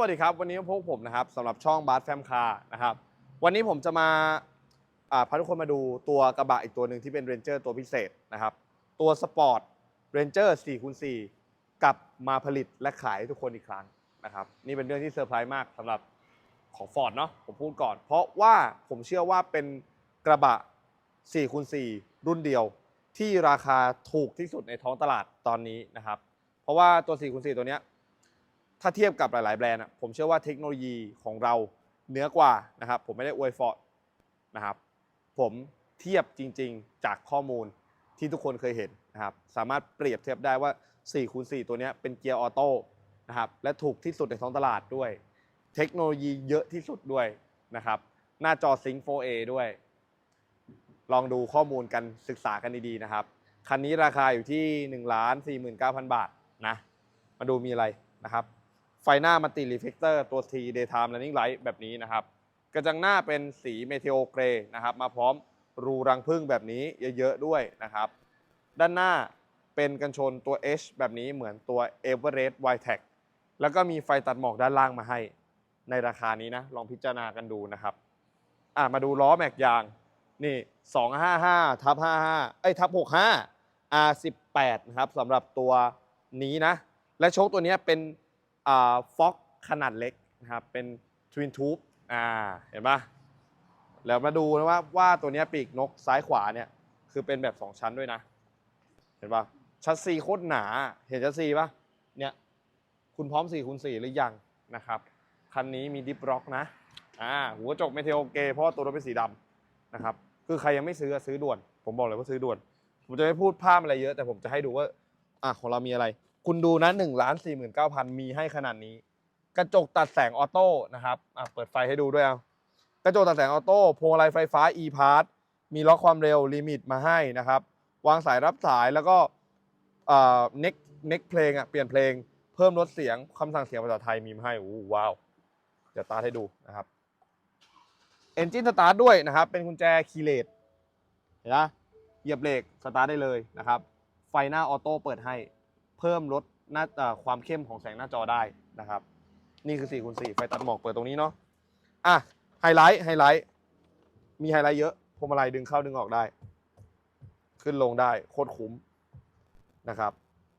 วัสดีครับ วันนี้พบผมนะครับสำหรับช่องบาร์แฟมคาร์นะครับ วันนี้ผมจะมาอ่าพาทุกคนมาดูตัวกระบะอีกตัวหนึ่งที่เป็นเรนเจอร์ตัวพิเศษนะครับ ตัวสปอร์ตเรนเจอร์4คูณ4กลับมาผลิตและขายให้ทุกคนอีกครั้งนะครับ นี่เป็นเรื่องที่เซอร์ไพรส์มากสำหรับของ Ford เนาะผมพูดก่อน เพราะว่าผมเชื่อว่าเป็นกระบะ4คูณ4รุ่นเดียวที่ราคาถูกที่สุดในท้องตลาดตอนนี้นะครับ เพราะว่าตัว4คูณ4ตัวเนี้ย ถ้าเทียบกับหลาย ๆ แบรนด์ผมเชื่อว่าเทคโนโลยีของเราเหนือกว่านะครับ ผมไม่ได้อวยฟอร์ดนะครับ ผมเทียบจริง ๆ จากข้อมูลที่ทุกคนเคยเห็นนะครับ สามารถเปรียบเทียบได้ว่า4คูณ4ตัวนี้เป็นเกียร์ออโต้นะครับ และถูกที่สุดในท้องตลาดด้วย เทคโนโลยีเยอะที่สุดด้วยนะครับ หน้าจอ Sync 4A ด้วย ลองดูข้อมูลกันศึกษากันดี ๆ นะครับ คันนี้ราคาอยู่ที่ 1 4 9 0 0 0 บาทนะ มาดูมีอะไรนะครับ ไฟหน้ามัลติรีเฟกเตอร์ตัว T Daytime Running Light แบบนี้นะครับ กระจังหน้าเป็นสีเมเทโอเกรนะครับ มาพร้อมรูรังผึ้งแบบนี้เยอะๆด้วยนะครับ ด้านหน้าเป็นกันชนตัว H แบบนี้เหมือนตัว Everest w i t e c แล้วก็มีไฟตัดหมอกด้านล่างมาให้ ในราคานี้นะ ลองพิจารณากันดูนะครับ อะมาดูล้อแม็กยาง นี่ 255ทับ55 เอ้ยทับ65 R18 นะครับสำหรับตัวนี้นะ และโชคตัวนี้เป็น ฟ็อกขนาดเล็กนะครับเป็นทวินทูบอ่าเห็นปะแล้วมาดูนะว่าว่าตัวนี้ปีกนกซ้ายขวาเนี่ยคือเป็นแบบ 2 ชั้นด้วยนะ เห็นปะชัดซีโคตรหนา เห็นชัดซีปะเนี่ยคุณพร้อม4คูณ4หรือยังนะครับคันนี้มีดิฟร็อกนะอ่าหัวกระจกเมเทโอเกเพราะตัวรถเป็นสีดำนะครับคือใครยังไม่ซื้อซื้อด่วน ผมบอกเลยว่าซื้อด่วน ผมจะไม่พูดภาพอะไรเยอะ แต่ผมจะให้ดูว่าอะของเรามีอะไร คุณดูนะหนึ่งล้านสี่หมื่นเก้าพันมีให้ขนาดนี้ กระจกตัดแสงออโต้นะครับอะเปิดไฟให้ดูด้วยเอากระจกตัดแสงออโต้พวงมาลัยไฟฟ้า e p a s s มีล็อกความเร็วลิมิตมาให้นะครับ วางสายรับสายแล้วก็เอ่อ next next เพลงอะเปลี่ยนเพลงเพิ่มลดเสียงคำสั่งเสียงภาษาไทยมีมาให้อู้ว้าว เดี๋ยวตาให้ดูนะครับเอนจินสตาร์ทด้วยนะครับ เป็นกุญแจคีเลสเห็นไหมเหยียบเบรกสตาร์ทได้เลยนะครับ ไฟหน้าออโต้เปิดให้ เพิ่มลดหน้าความเข้มของแสงหน้าจอได้นะครับ นี่คือ4คูณ4ไฟตัดหมอกเปิดตรงนี้เนาะอะไฮไลท์ไฮไลท์มีไฮไลท์เยอะพวงมาลัยดึงเข้าดึงออกได้ ขึ้นลงได้โคตรคุ้มนะครับ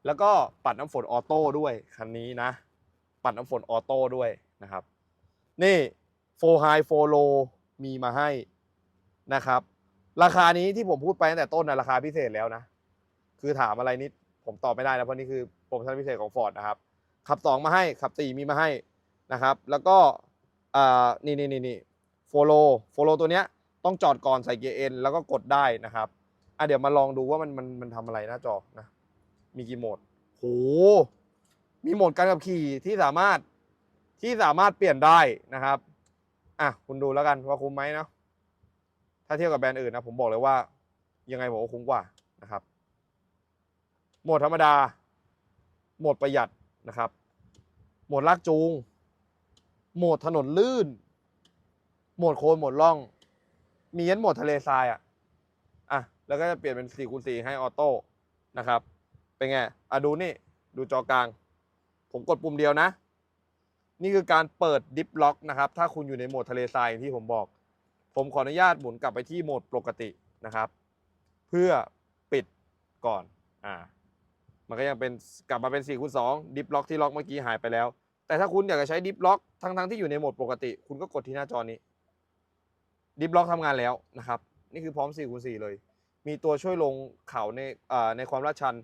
แล้วก็ปัดน้ำฝนออโต้ด้วยคันนี้นะ ปัดน้ำฝนออโต้ด้วยนะครับ นี่โฟไฮโฟโลมีมาให้นะครับ ราคานี้ที่ผมพูดไปตั้งแต่ต้นนะราคาพิเศษแล้วนะ คือถามอะไรนิด ผมตอบไม่ได้นะเพราะนี่คือโปรโมชั่นพิเศษของ Ford นะครับขับ 2 มาให้ขับ 4 มีมาให้นะครับ แล้วก็นี่นี่นี่นี่โฟโลโฟโลตัวเนี้ยต้องจอดก่อนใส่เกียร์เอ็นแล้วก็กดได้นะครับอะเดี๋ยวมาลองดูว่ามันมันมันทำอะไรหน้าจอนะมีกี่โหมดโหมีโหมดการขับขี่ที่สามารถที่สามารถเปลี่ยนได้นะครับอะคุณดูแล้วกันว่าคุ้มไหมเนาะถ้าเทียบกับแบรนด์อื่นนะผมบอกเลยว่ายังไงผมว่าคุ้มกว่านะครับ หมดธรรมดาโหมดประหยัดนะครับโหมดลากจูงโหมดถนนลื่นโหมดโคลนโหมดล่อง มียันโหมดทะเลทรายอะอะแล้วก็จะเปลี่ยนเป็น4คูณ4ให้ออโต้นะครับ เป็นไงอะดูนี่ ดูจอกลาง ผมกดปุ่มเดียวนะ นี่คือการเปิดดิฟล็อกนะครับ ถ้าคุณอยู่ในโหมดทะเลทรายอย่างที่ผมบอก ผมขออนุญาตหมุนกลับไปที่โหมดปกตินะครับ เพื่อปิดก่อน อ่า มันก็ยังเป็นกลับมาเป็น4คูณ2ดิฟล็อกที่ล็อกเมื่อกี้หายไปแล้ว แต่ถ้าคุณอยากจะใช้ดิฟล็อกทั้งทั้งๆที่อยู่ในโหมดปกติ คุณก็กดที่หน้าจอนี้ดิฟล็อกทำงานแล้วนะครับนี่คือพร้อม4คูณ4เลย มีตัวช่วยลงเขาในในความลาดชัน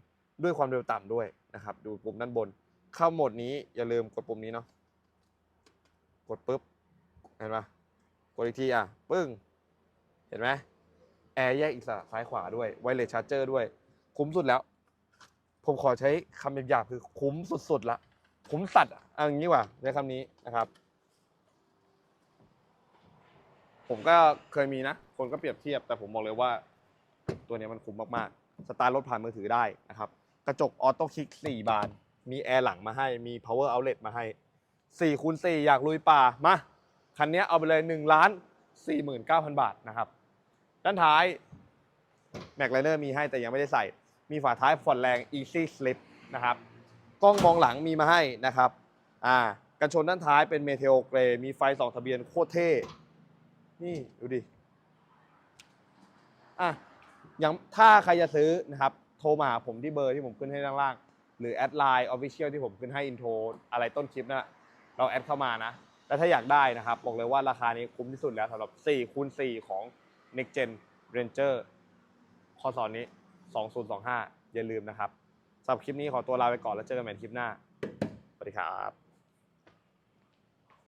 ด้วยความเร็วต่ำด้วยนะครับดูปุ่มด้านบน เข้าโหมดนี้อย่าลืมกดปุ่มนี้เนาะกดปุ๊บเห็นปะกดอีกทีอะปึ้งเห็นไหมแอร์แยกอิสระซ้ายขวาด้วยไวเลสชาร์เจอร์ด้วย คุ้มสุดแล้ว ผมขอใช้คำหยาบๆคือคุ้มสุดๆละคุ้มสัตว์อะเอาอย่างนี้ว่าใช้คำนี้นะครับ ผมก็เคยมีนะ คนก็เปรียบเทียบ แต่ผมบอกเลยว่า ตัวนี้มันคุ้มมากๆ สตาร์ทรถผ่านมือถือได้นะครับ กระจกออโต้คลิก 4 บาน มีแอร์หลังมาให้ มี power outlet มาให้4คูณ4อยากลุยป่ามา คันนี้เอาไปเลย1ล้าน49,000 บาทนะครับ ด้านท้ายแม็กไลเนอร์มีให้แต่ยังไม่ได้ใส่ มีฝาท้ายผ่อนแรง Easy Slip นะครับ กล้องมองหลังมีมาให้นะครับ อ่า กันชนด้านท้ายเป็นเมเทลเกรมีไฟสองทะเบียนโคตรเท่ นี่ดูดิ อะยังถ้าใครจะซื้อนะครับ โทรมาหาผมที่เบอร์ที่ผมขึ้นให้ด้านล่าง หรือแอดไลน์ออฟฟิเชียลที่ผมขึ้นให้อินโทรอะไรต้นคลิปนั่นแหละเราแอดเข้ามานะ แต่ถ้าอยากได้นะครับ บอกเลยว่าราคานี้คุ้มที่สุดแล้วสำหรับ4คูณ4ของ Next Gen Ranger ข้อสอนนี้ 2025 อย่าลืมนะครับสำหรับคลิปนี้ขอตัวลาไปก่อนแล้วเจอกันใหม่คลิปหน้าสวัสดีครับ